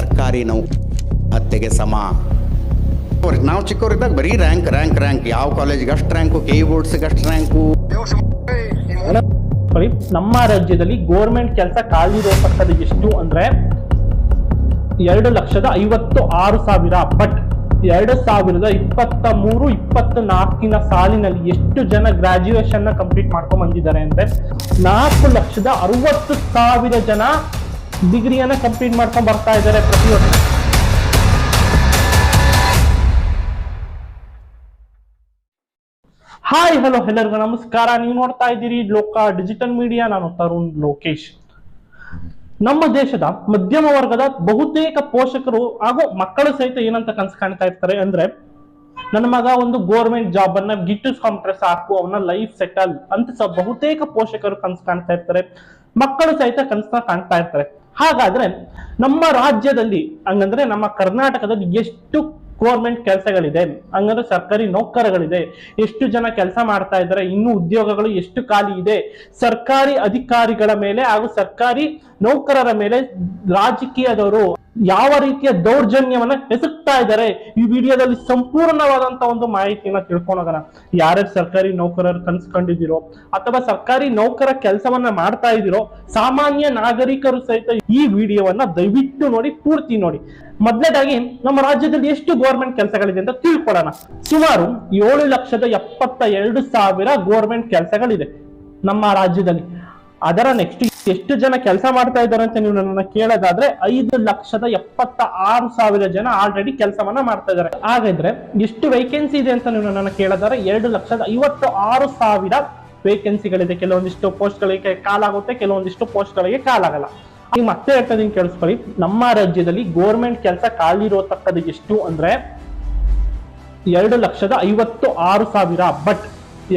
ಸರ್ಕಾರಿ ನೌ ಹತ್ಯೆಗೆ ಸಮ. ನಾವು ಚಿಕ್ಕವರಿದ್ದಾಗ ಬರೀ ರ್ಯಾಂಕ್ ರ್ಯಾಂಕ್ ರ್ಯಾಂಕ್ ಯಾವ ಕಾಲೇಜ್ಗೆ ಅಷ್ಟು ರ್ಯಾಂಕು ಕೆ ಇ ಬೋರ್ಡ್ಸ್ಗೆ ಅಷ್ಟು ರ್ಯಾಂಕು ನಮ್ಮ ರಾಜ್ಯದಲ್ಲಿ ಗೋರ್ಮೆಂಟ್ ಕೆಲಸ ಖಾಲಿರೋತಕ್ಕದ್ದು ಎಷ್ಟು ಅಂದ್ರೆ ಎರಡು ಲಕ್ಷದ ಐವತ್ತು ಆರು ಸಾವಿರ. ಬಟ್ ಎರಡು ಸಾವಿರದ ಇಪ್ಪತ್ತ ಮೂರು ಇಪ್ಪತ್ತ ನಾಲ್ಕಿನ ಸಾಲಿನಲ್ಲಿ ಎಷ್ಟು ಜನ ಗ್ರಾಜ್ಯುಯೇಷನ್ನ ಕಂಪ್ಲೀಟ್ ಮಾಡ್ಕೊಂಡ್ ಬಂದಿದ್ದಾರೆ ಅಂದ್ರೆ ನಾಲ್ಕು ಲಕ್ಷದ ಅರವತ್ತು ಸಾವಿರ ಜನ ಡಿಗ್ರಿಯನ್ನ ಕಂಪ್ಲೀಟ್ ಮಾಡ್ಕೊಂಡು ಬರ್ತಾ ಇದ್ದಾರೆ ಪ್ರತಿ ವರ್ಷ ಹಾಯ್ ಹಲೋ ಎಲ್ಲರಿಗೂ ನಮಸ್ಕಾರ. ನೀವು ನೋಡ್ತಾ ಇದ್ದೀರಿ ಲೋಕ ಡಿಜಿಟಲ್ ಮೀಡಿಯಾ. ನಾನು ತರುಣ್ ಲೋಕೇಶ್. ನಮ್ಮ ದೇಶದ ಮಧ್ಯಮ ವರ್ಗದ ಬಹುತೇಕ ಪೋಷಕರು ಹಾಗೂ ಮಕ್ಕಳು ಸಹಿತ ಏನಂತ ಕನಸು ಕಾಣ್ತಾ ಇರ್ತಾರೆ ಅಂದ್ರೆ, ನನ್ನ ಮಗ ಒಂದು ಗೋರ್ಮೆಂಟ್ ಜಾಬ್ ಅನ್ನ ಗಿಟ್ಟಿಸ್ಕೊಂಡ್ರೆ ಸಾಕು ಅವನ ಲೈಫ್ ಸೆಟಲ್ ಅಂತ ಸಹ ಬಹುತೇಕ ಪೋಷಕರು ಕನಸು ಕಾಣ್ತಾ ಇರ್ತಾರೆ. ಮಕ್ಕಳು ಸಹಿತ ಕನಸನ್ನ ಕಾಣ್ತಾ ಇರ್ತಾರೆ. ಹಾಗಾದ್ರೆ ನಮ್ಮ ರಾಜ್ಯದಲ್ಲಿ ಹಂಗಂದ್ರೆ ನಮ್ಮ ಕರ್ನಾಟಕದಲ್ಲಿ ಎಷ್ಟು ಗೋರ್ಮೆಂಟ್ ಕೆಲಸಗಳಿದೆ, ಹಂಗಂದ್ರೆ ಸರ್ಕಾರಿ ನೌಕರಗಳಿದೆ, ಎಷ್ಟು ಜನ ಕೆಲಸ ಮಾಡ್ತಾ ಇದ್ದಾರೆ, ಇನ್ನು ಉದ್ಯೋಗಗಳು ಎಷ್ಟು ಖಾಲಿ ಇದೆ, ಸರ್ಕಾರಿ ಅಧಿಕಾರಿಗಳ ಮೇಲೆ ಹಾಗೂ ಸರ್ಕಾರಿ ನೌಕರರ ಮೇಲೆ ರಾಜಕೀಯದವರು ಯಾವ ರೀತಿಯ ದೌರ್ಜನ್ಯವನ್ನ ಎಸಗ್ತಾ ಇದ್ದಾರೆ? ಈ ವಿಡಿಯೋದಲ್ಲಿ ಸಂಪೂರ್ಣವಾದಂತ ಒಂದು ಮಾಹಿತಿಯನ್ನ ತಿಳ್ಕೊಂಡೋಗೋಣ ಯಾರ್ಯಾರು ಸರ್ಕಾರಿ ನೌಕರರು ಕನ್ಸ್ಕೊಂಡಿದ್ದೀರೋ, ಅಥವಾ ಸರ್ಕಾರಿ ನೌಕರ ಕೆಲಸವನ್ನ ಮಾಡ್ತಾ ಇದ್ದೀರೋ, ಸಾಮಾನ್ಯ ನಾಗರಿಕರು ಸಹಿತ ಈ ವಿಡಿಯೋವನ್ನ ದಯವಿಟ್ಟು ನೋಡಿ, ಪೂರ್ತಿ ನೋಡಿ. ಮೊದಲನೇದಾಗಿ, ನಮ್ಮ ರಾಜ್ಯದಲ್ಲಿ ಎಷ್ಟು ಗೋರ್ಮೆಂಟ್ ಕೆಲಸಗಳಿದೆ ಅಂತ ತಿಳ್ಕೊಳ್ಳೋಣ. ಸುಮಾರು ಏಳು ಲಕ್ಷದ ಎಪ್ಪತ್ತ ಎರಡು ಸಾವಿರ ಗೋರ್ಮೆಂಟ್ ಕೆಲಸಗಳಿದೆ ನಮ್ಮ ರಾಜ್ಯದಲ್ಲಿ. ಅದರ ನೆಕ್ಸ್ಟ್ ಎಷ್ಟು ಜನ ಕೆಲಸ ಮಾಡ್ತಾ ಇದ್ದಾರೆ ಅಂತ ನೀವು ನನ್ನ ಕೇಳೋದಾದ್ರೆ ಐದು ಲಕ್ಷದ ಎಪ್ಪತ್ತ ಆರು ಸಾವಿರ ಜನ ಆಲ್ರೆಡಿ ಕೆಲಸವನ್ನ ಮಾಡ್ತಾ ಇದ್ದಾರೆ. ಹಾಗಾದ್ರೆ ಎಷ್ಟು ವೇಕೆನ್ಸಿ ಇದೆ ಅಂತ ನೀವು ನನ್ನ ಕೇಳೋದಾದ್ರೆ ಎರಡು ಲಕ್ಷದ ಐವತ್ತು ಆರು ಸಾವಿರ ವೇಕೆನ್ಸಿಗಳಿದೆ ಕೆಲವೊಂದಿಷ್ಟು ಪೋಸ್ಟ್ಗಳಿಗೆ ಕಾಲಾಗುತ್ತೆ, ಕೆಲವೊಂದಿಷ್ಟು ಪೋಸ್ಟ್ಗಳಿಗೆ ಕಾಲಾಗಲ್ಲ. ಈಗ ಮತ್ತೆ ಹೇಳ್ತಾ ಇದೀನಿ ಕೇಳಿಸ್ಕೊಳ್ಳಿ. ನಮ್ಮ ರಾಜ್ಯದಲ್ಲಿ ಗೋರ್ಮೆಂಟ್ ಕೆಲಸ ಖಾಲಿ ಇರೋತಕ್ಕದ್ದು ಎಷ್ಟು ಅಂದ್ರೆ ಎರಡು ಲಕ್ಷದ ಐವತ್ತು ಆರು ಸಾವಿರ ಬಟ್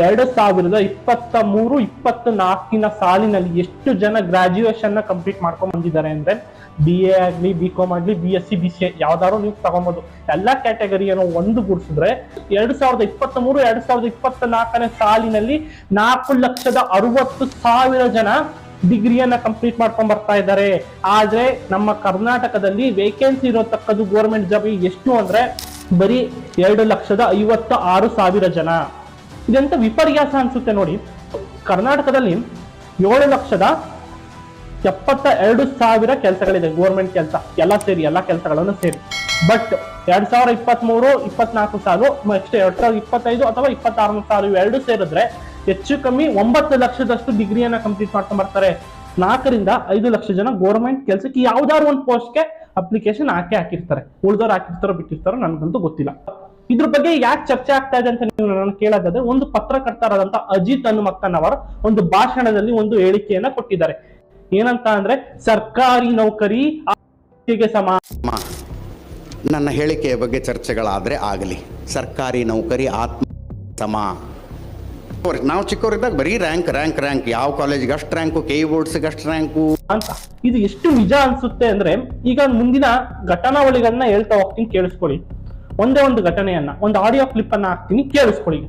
ಎರಡು ಸಾವಿರದ ಇಪ್ಪತ್ತ ಮೂರು ಇಪ್ಪತ್ತ ನಾಲ್ಕಿನ ಸಾಲಿನಲ್ಲಿ ಎಷ್ಟು ಜನ ಗ್ರಾಜ್ಯುಯೇಷನ್ನ ಕಂಪ್ಲೀಟ್ ಮಾಡ್ಕೊಂಡ್ ಬಂದಿದ್ದಾರೆ ಅಂದ್ರೆ ಬಿ ಎ ಆಗ್ಲಿ ಬಿ ಕಾಮ್ ಆಗ್ಲಿ B S C B C A ಯಾವ್ದಾದ್ರು ನೀವು ತಗೊಬೋದು. ಎಲ್ಲಾ ಕ್ಯಾಟಗರಿಯನ್ನು ಒಂದು ಗುಡ್ಸಿದ್ರೆ ಎರಡು ಸಾವಿರದ ಇಪ್ಪತ್ತ ಮೂರು ಎರಡ್ ಸಾವಿರದ ಇಪ್ಪತ್ತ ನಾಲ್ಕನೇ ಸಾಲಿನಲ್ಲಿ ನಾಲ್ಕು ಲಕ್ಷದ ಅರವತ್ತು ಸಾವಿರ ಜನ ಡಿಗ್ರಿಯನ್ನ ಕಂಪ್ಲೀಟ್ ಮಾಡ್ಕೊಂಡ್ ಬರ್ತಾ ಇದ್ದಾರೆ. ಆದ್ರೆ ನಮ್ಮ ಕರ್ನಾಟಕದಲ್ಲಿ ವೇಕೆನ್ಸಿ ಇರೋತಕ್ಕದ್ದು ಗೋರ್ಮೆಂಟ್ ಜಾಬ್ ಎಷ್ಟು ಅಂದ್ರೆ ಬರೀ ಎರಡು ಲಕ್ಷದ ಐವತ್ತ ಆರು ಸಾವಿರ ಜನ. ಇದೆಂತ ವಿಪರ್ಯಾಸ ಅನ್ಸುತ್ತೆ ನೋಡಿ. ಕರ್ನಾಟಕದಲ್ಲಿ ಏಳು ಲಕ್ಷದ ಎಪ್ಪತ್ತ ಎರಡು ಸಾವಿರ ಕೆಲಸಗಳಿದೆ ಗೋರ್ಮೆಂಟ್ ಕೆಲಸ. ಎಲ್ಲ ಸೇರಿ, ಎಲ್ಲ ಕೆಲಸಗಳನ್ನು ಸೇರಿ. ಬಟ್ ಎರಡ್ ಸಾವಿರ ಇಪ್ಪತ್ತ್ ಮೂರು ಇಪ್ಪತ್ನಾಲ್ಕು ಸಾಲು ನೆಕ್ಸ್ಟ್ ಎರಡ್ ಸಾವಿರದ ಇಪ್ಪತ್ತೈದು ಅಥವಾ ಇಪ್ಪತ್ತಾರು ಸಾಲು ಇವೆರಡು ಸೇರಿದ್ರೆ ಹೆಚ್ಚು ಕಮ್ಮಿ ಒಂಬತ್ತು ಲಕ್ಷದಷ್ಟು ಡಿಗ್ರಿಯನ್ನ ಕಂಪ್ಲೀಟ್ ಮಾಡ್ಕೊಂಡ್ ಬರ್ತಾರೆ. ನಾಲ್ಕರಿಂದ ಐದು ಲಕ್ಷ ಜನ ಗೋರ್ಮೆಂಟ್ ಕೆಲಸಕ್ಕೆ ಯಾವ್ದಾದ್ರು ಒಂದು ಪೋಸ್ಟ್ಗೆ ಅಪ್ಲಿಕೇಶನ್ ಹಾಕಿ ಹಾಕಿರ್ತಾರೆ. ಉಳ್ದವ್ರು ಹಾಕಿರ್ತಾರೋ ಬಿಟ್ಟಿರ್ತಾರೋ ನನಗಂತೂ ಗೊತ್ತಿಲ್ಲ. ಇದ್ರ ಬಗ್ಗೆ ಯಾಕೆ ಚರ್ಚೆ ಆಗ್ತಾ ಇದೆ ಅಂತ ನೀವು ನಾನು ಕೇಳೋದಾದ್ರೆ ಒಂದು ಪತ್ರಕರ್ತರಾದಂತ ಅಜಿತ್ ಹನುಮಕ್ಕನವರ ಒಂದು ಭಾಷಣದಲ್ಲಿ ಒಂದು ಹೇಳಿಕೆಯನ್ನ ಕೊಟ್ಟಿದ್ದಾರೆ. ಏನಂತ ಅಂದ್ರೆ ಸರ್ಕಾರಿ ನೌಕರಿ ಸಮ ನನ್ನ ಹೇಳಿಕೆಯ ಬಗ್ಗೆ ಚರ್ಚೆಗಳಾದ್ರೆ ಆಗಲಿ. ಸರ್ಕಾರಿ ನೌಕರಿ ಆತ್ಮ ಸಮ. ನಾವು ಚಿಕ್ಕವರಿದ್ದಾಗ ಬರೀ ರ್ಯಾಂಕ್ ರ್ಯಾಂಕ್ ರ್ಯಾಂಕ್ ಯಾವ ಕಾಲೇಜ್ ಅಷ್ಟು ರ್ಯಾಂಕು ಕೆ ಬೋರ್ಡ್ಸ್ ಬೋರ್ಡ್ಸ್ಗೆ ಅಷ್ಟು ರ್ಯಾಂಕು ಅಂತ. ಇದು ಎಷ್ಟು ನಿಜ ಅನ್ಸುತ್ತೆ ಅಂದ್ರೆ ಈಗ ಮುಂದಿನ ಘಟನಾವಳಿಗಳನ್ನ ಹೇಳ್ತಾ ಹೋಗ್ತೀನಿ ಕೇಳಿಸ್ಕೊಳ್ಳಿ. ಒಂದೇ ಒಂದು ಘಟನೆಯನ್ನ ಒಂದು ಆಡಿಯೋ ಕ್ಲಿಪ್ ಅನ್ನ ಹಾಕ್ತೀನಿ. ಕೇಳಿಸ್ಕೊಳ್ಳಿ.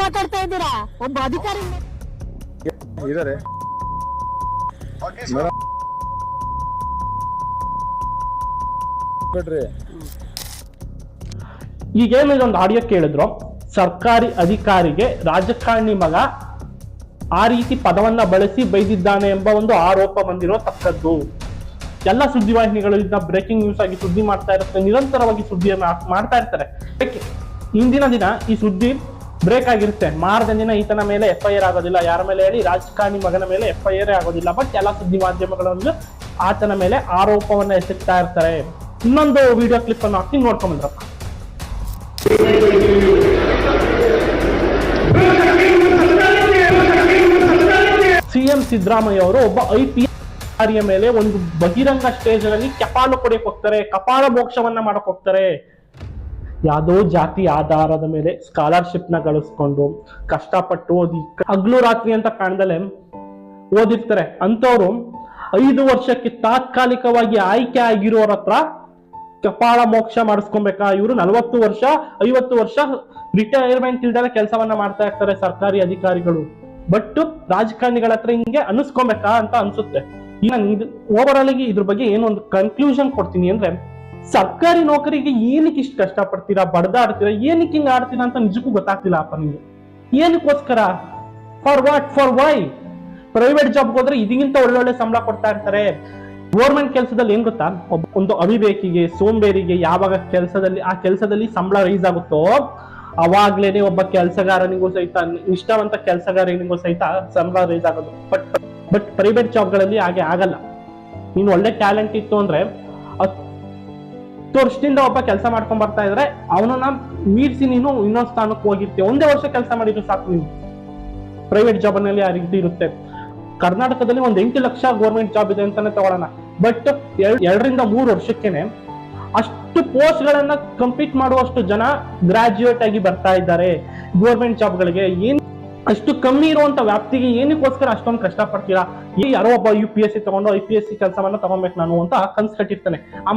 ಮಾತಾಡ್ತಾ ಇದ್ದೀರಾ? ಒಬ್ಬ ಅಧಿಕಾರಿ ಇದಾರೆ. ಬಿಡ್ರಿ ಈಗ ಏನು ಒಂದು ಆಡಿಯೋ ಕೇಳಿದ್ರು. ಸರ್ಕಾರಿ ಅಧಿಕಾರಿಗೆ ರಾಜಕಾರಣಿ ಮಗ ಆ ರೀತಿ ಪದವನ್ನ ಬಳಸಿ ಬೈದಿದ್ದಾನೆ ಎಂಬ ಒಂದು ಆರೋಪ ಬಂದಿರೋ ತಕ್ಕದ್ದು. ಎಲ್ಲ ಸುದ್ದಿವಾಹಿನಿಗಳು ಇದನ್ನ ಬ್ರೇಕಿಂಗ್ ನ್ಯೂಸ್ ಆಗಿ ಸುದ್ದಿ ಮಾಡ್ತಾ ಇರುತ್ತೆ, ನಿರಂತರವಾಗಿ ಸುದ್ದಿಯನ್ನ ಮಾಡ್ತಾ ಇರ್ತಾರೆ? ಇಂದಿನ ದಿನ ಈ ಸುದ್ದಿ ಬ್ರೇಕ್ ಆಗಿರುತ್ತೆ. ಮಾರನೇ ದಿನ ಈತನ ಮೇಲೆ ಎಫ್ ಐ ಆರ್ ಆಗೋದಿಲ್ಲ. ಯಾರ ಮೇಲೆ ಹೇಳಿ? ರಾಜಕಾರಣಿ ಮಗನ ಮೇಲೆ ಎಫ್ ಐ ಆರ್ ಆಗೋದಿಲ್ಲ. ಬಟ್ ಎಲ್ಲ ಸುದ್ದಿ ಮಾಧ್ಯಮಗಳಲ್ಲಿ ಆತನ ಮೇಲೆ ಆರೋಪವನ್ನ ಎಸಗ್ತಾ ಇರ್ತಾರೆ. ಇನ್ನೊಂದು ವಿಡಿಯೋ ಕ್ಲಿಪ್ ಅನ್ನು ಹಾಕಿ ನೋಡ್ಕೊಂಡ್ರಪ್ಪ ಸಿಎಂ ಸಿದ್ದರಾಮಯ್ಯ ಅವರು ಒಬ್ಬ ಐ ಪಿ ಮೇಲೆ ಒಂದು ಬಹಿರಂಗ ಸ್ಟೇಜ್ ಅಲ್ಲಿ ಕಪಾಲು ಕೊಡಕ್ ಹೋಗ್ತಾರೆ, ಕಪಾಲ ಮೋಕ್ಷವನ್ನ ಮಾಡಕ್ ಹೋಗ್ತಾರೆ. ಯಾವ್ದೋ ಜಾತಿ ಆಧಾರದ ಮೇಲೆ ಸ್ಕಾಲರ್ಶಿಪ್ನ ಗಳಿಸ್ಕೊಂಡು ಕಷ್ಟಪಟ್ಟು ಓದಿ, ಹಗ್ಲು ರಾತ್ರಿ ಅಂತ ಕಾಣ್ದಲೆ ಓದಿರ್ತಾರೆ. ಅಂತವ್ರು ಐದು ವರ್ಷಕ್ಕೆ ತಾತ್ಕಾಲಿಕವಾಗಿ ಆಯ್ಕೆ ಆಗಿರೋರ ಹತ್ರ ಕಪಾಳ ಮೋಕ್ಷ ಮಾಡಿಸ್ಕೊಬೇಕಾ? ಇವರು ನಲವತ್ತು ವರ್ಷ, ಐವತ್ತು ವರ್ಷ ರಿಟೈರ್ಮೆಂಟ್ ಇಲ್ದಲೆ ಕೆಲಸವನ್ನ ಮಾಡ್ತಾ ಇರ್ತಾರೆ ಸರ್ಕಾರಿ ಅಧಿಕಾರಿಗಳು. ಬಟ್ ರಾಜಕಾರಣಿಗಳ ಹತ್ರ ಹಿಂಗೆ ಅನಿಸ್ಕೊಬೇಕಾ ಅಂತ ಅನ್ಸುತ್ತೆ. ನಾನು ಇದು ಓವರ್ ಆಗಿ ಇದ್ರ ಬಗ್ಗೆ ಏನೊಂದು ಕನ್ಕ್ಲೂಷನ್ ಕೊಡ್ತೀನಿ ಅಂದ್ರೆ, ಸರ್ಕಾರಿ ನೌಕರಿಗೆ ಏನಕ್ಕೆ ಇಷ್ಟು ಕಷ್ಟಪಡ್ತೀರಾ, ಬಡ್ದಾಡ್ತೀರಾ, ಏನಕ್ಕೆ ಹಿಂಗ್ ಆಡ್ತೀರಾ ಅಂತ ನಿಜಕ್ಕೂ ಗೊತ್ತಾಗ್ತಿಲ್ಲ ಅಪ್ಪ ನಿಮಗೆ ಏನಕ್ಕೋಸ್ಕರ? For what for why private job ಹೋದ್ರೆ ಇದಕ್ಕಿಂತ ಒಳ್ಳೊಳ್ಳೆ ಸಂಬಳ ಕೊಡ್ತಾ ಇರ್ತಾರೆ. ಗೋರ್ಮೆಂಟ್ ಕೆಲಸದಲ್ಲಿ ಏನ್ ಗೊತ್ತಾ? ಒಂದು ಅವಿವೇಕಿಗೆ, ಸೋಂಬೇರಿಗೆ ಯಾವಾಗ ಕೆಲಸದಲ್ಲಿ, ಆ ಕೆಲಸದಲ್ಲಿ ಸಂಬಳ ರೈಸ್ ಆಗುತ್ತೋ, ಅವಾಗ್ಲೇನೆ ಒಬ್ಬ ಕೆಲಸಗಾರನಿಗೂ ಸಹಿತ, ನಿಷ್ಠಾವಂತ ಕೆಲಸಗಾರನಿಗೂ ಸಹಿತ ಸಂಬಳ ರೈಸ್ ಆಗೋದು. ಬಟ್ ಬಟ್ ಪ್ರೈವೇಟ್ ಜಾಬ್ಗಳಲ್ಲಿ ಹಾಗೆ ಆಗಲ್ಲ. ನೀನು ಒಳ್ಳೆ ಟ್ಯಾಲೆಂಟ್ ಇತ್ತು ಅಂದ್ರೆ ಹತ್ತು ವರ್ಷದಿಂದ ಒಬ್ಬ ಕೆಲಸ ಮಾಡ್ಕೊಂಡ್ ಬರ್ತಾ ಇದ್ರೆ ಅವನನ್ನ ಮೀರಿಸಿ ನೀನು ಇನ್ನೊಂದು ಸ್ಥಾನಕ್ಕೆ ಹೋಗಿರ್ತೀಯ. ಒಂದೇ ವರ್ಷ ಕೆಲಸ ಮಾಡಿದ್ರು ಸಾಕು ನೀನು. ಪ್ರೈವೇಟ್ ಜಾಬ್ನಲ್ಲಿ ಆ ರೀತಿ ಇರುತ್ತೆ. ಕರ್ನಾಟಕದಲ್ಲಿ ಒಂದ್ ಎಂಟು ಲಕ್ಷ ಗೌರ್ಮೆಂಟ್ ಜಾಬ್ ಇದೆ ಅಂತಾನೆ ತಗೊಳ್ಳೋಣ ಬಟ್ ಎರಡರಿಂದ ಮೂರು ವರ್ಷಕ್ಕೆನೆ ಅಷ್ಟು ಪೋಸ್ಟ್ ಗಳನ್ನ ಕಂಪ್ಲೀಟ್ ಮಾಡುವಷ್ಟು ಜನ ಗ್ರಾಜ್ಯುಯೇಟ್ ಆಗಿ ಬರ್ತಾ ಇದ್ದಾರೆ ಗೌರ್ಮೆಂಟ್ ಜಾಬ್ಗಳಿಗೆ ಏನ್ ಅಷ್ಟು ಕಮ್ಮಿ ಇರುವಂತ ವ್ಯಾಪ್ತಿಗೆ ಏನಕ್ಕೋಸ್ಕರ ಅಷ್ಟೊಂದು ಕಷ್ಟ ಪಡ್ತೀರಾ ಈ ಯಾರೋ ಒಬ್ಬ ಯು ಪಿ ಎಸ್ ಸಿ ತಗೊಂಡು ಐ ಪಿ ಎಸ್ ಸಿ ಕೆಲಸವನ್ನ ತಗೊಬೇಕು ನಾನು ಅಂತ ಕನ್ಸ್ ಕಟ್ಟಿರ್ತಾನೆ. ಆ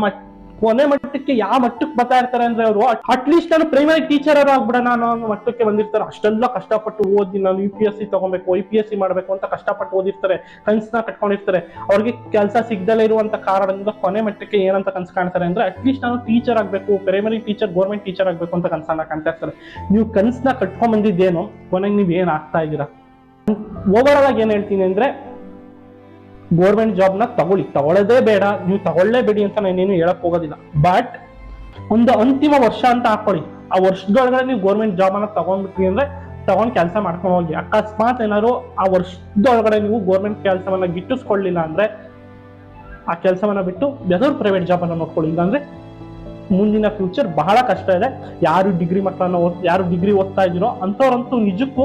ಕೊನೆ ಮಟ್ಟಕ್ಕೆ ಯಾವ ಮಟ್ಟಕ್ಕೆ ಬರ್ತಾ ಇರ್ತಾರೆ ಅಂದ್ರೆ ಅವರು ಅಟ್ಲೀಸ್ಟ್ ನಾನು ಪ್ರೈಮರಿ ಟೀಚರ್ ಆಗ್ಬಿಡೋಣ ಅನ್ನೋ ಒಂದು ಮಟ್ಟಕ್ಕೆ ಬಂದಿರ್ತಾರೆ. ಅಷ್ಟೆಲ್ಲ ಕಷ್ಟಪಟ್ಟು ಓದಿ ನಾನು ಯು ಪಿ ಎಸ್ ಸಿ ತಗೊಬೇಕು ಐ ಪಿ ಎಸ್ ಸಿ ಮಾಡ್ಬೇಕು ಅಂತ ಕಷ್ಟಪಟ್ಟು ಓದಿರ್ತಾರೆ. ಕನ್ಸ್ನ ಕಟ್ಕೊಂಡಿರ್ತಾರೆ. ಅವ್ರಿಗೆ ಕೆಲಸ ಸಿಗ್ದಲೇ ಇರುವಂತ ಕಾರಣದಿಂದ ಕೊನೆ ಮಟ್ಟಕ್ಕೆ ಏನಂತ ಕನ್ಸು ಕಾಣ್ತಾರೆ ಅಂದ್ರೆ ಅಟ್ಲೀಸ್ಟ್ ನಾನು ಟೀಚರ್ ಆಗ್ಬೇಕು ಪ್ರೈಮರಿ ಟೀಚರ್ ಗೌರ್ಮೆಂಟ್ ಟೀಚರ್ ಆಗ್ಬೇಕು ಅಂತ ಕನ್ಸನ್ನ ಕಾಣ್ತಾ ಇರ್ತಾರೆ. ನೀವು ಕನ್ಸ್ನ ಕಟ್ಕೊಂಡ್ ಬಂದಿದ್ದೇನು ಕೊನೆಗೆ ನೀವ್ ಏನ್ ಆಗ್ತಾ ಇದ್ದೀರಾ? ಓವರ್ ಆಗಿ ಏನ್ ಹೇಳ್ತೀನಿ ಅಂದ್ರೆ ಗೋರ್ಮೆಂಟ್ ಜಾಬ್ನ ತಗೊಳ್ಳಿ. ತಗೊಳ್ಳೋದೇ ಬೇಡ. ನೀವು ತಗೊಳ್ಳೇಬೇಡಿ ಅಂತ ನಾನೇನು ಹೇಳಕ್ ಹೋಗೋದಿಲ್ಲ. ಬಟ್ ಒಂದು ಅಂತಿಮ ವರ್ಷ ಅಂತ ಹಾಕೊಳ್ಳಿ. ಆ ವರ್ಷದೊಳಗಡೆ ನೀವು ಗೋರ್ಮೆಂಟ್ ಜಾಬ್ ಅನ್ನ ತಗೊಂಡ್ಬಿಟ್ರಿ ಅಂದ್ರೆ ತಗೊಂಡ್ ಕೆಲಸ ಮಾಡ್ಕೊಂಡು ಹೋಗಿ. ಅಕಸ್ಮಾತ್ ಏನಾದ್ರು ಆ ವರ್ಷದೊಳಗಡೆ ನೀವು ಗೋರ್ಮೆಂಟ್ ಕೆಲಸವನ್ನ ಗಿಟ್ಟಿಸ್ಕೊಳ್ಳಿಲ್ಲ ಅಂದ್ರೆ ಆ ಕೆಲಸವನ್ನ ಬಿಟ್ಟು ಯಾವ್ದಾದ್ರು ಪ್ರೈವೇಟ್ ಜಾಬ್ ಅನ್ನ ನೋಡ್ಕೊಳ್ಳಿ. ಇಲ್ಲಾಂದ್ರೆ ಮುಂದಿನ ಫ್ಯೂಚರ್ ಬಹಳ ಕಷ್ಟ ಇದೆ. ಯಾರು ಡಿಗ್ರಿ ಮಕ್ಕಳನ್ನ ಓದ್, ಯಾರು ಡಿಗ್ರಿ ಓದ್ತಾ ಇದ್ದೀರೋ ಅಂಥವ್ರಂತೂ ನಿಜಕ್ಕೂ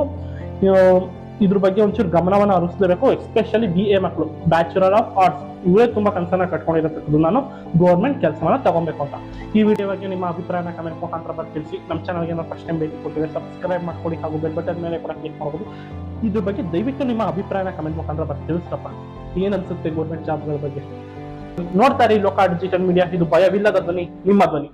ಇದ್ರ ಬಗ್ಗೆ ಒಂಚೂರು ಗಮನವನ್ನ ಹರಿಸ್ಲೇಬೇಕು ಎಸ್ಪೆಷಲಿ ಬಿ ಎ ಮಕ್ಕಳು ಬ್ಯಾಚುಲರ್ ಆಫ್ ಆರ್ಟ್ಸ್ ಇವರೇ ತುಂಬಾ ಕನಸನ್ನ ಕಟ್ಕೊಂಡಿರತಕ್ಕದ್ದು ನಾನು ಗೌರ್ಮೆಂಟ್ ಕೆಲಸವನ್ನ ತಗೊಬೇಕು ಅಂತ. ಈ ವಿಡಿಯೋ ಬಗ್ಗೆ ನಿಮ್ಮ ಅಭಿಪ್ರಾಯನ ಕಮೆಂಟ್ ಮುಖಾಂತರ ಬರ್ದು ತಿಳಿಸಿ. ನಮ್ಮ ಚಾನಲ್ಗೆ ಏನೋ ಫಸ್ಟ್ ಟೈಮ್ ಭೇಟಿ ಕೊಟ್ಟಿದ್ರೆ ಸಬ್ಸ್ಕ್ರೈಬ್ ಮಾಡ್ಕೊಳ್ಳಿ ಹಾಗೂ ಬೆಲ್ ಬಟನ್ ಮೇಲೆ ಕೂಡ ಕ್ಲಿಕ್ ಮಾಡಬಹುದು ಇದ್ರ ಬಗ್ಗೆ ದಯವಿಟ್ಟು ನಿಮ್ಮ ಅಭಿಪ್ರಾಯನ ಕಮೆಂಟ್ ಮುಖಾಂತರ ಬರ್ದು ತಿಳಿಸಪ್ಪ ಏನ್ ಅನ್ಸುತ್ತೆ ಗೌರ್ಮೆಂಟ್ ಜಾಬ್ಗಳ ಬಗ್ಗೆ? ನೋಡ್ತಾರೆ ಲೋಕ ಡಿಜಿಟಲ್ ಮೀಡಿಯಾ ಇದು ಭಯವಿಲ್ಲದ ಧ್ವನಿ, ನಿಮ್ಮ ಧ್ವನಿ.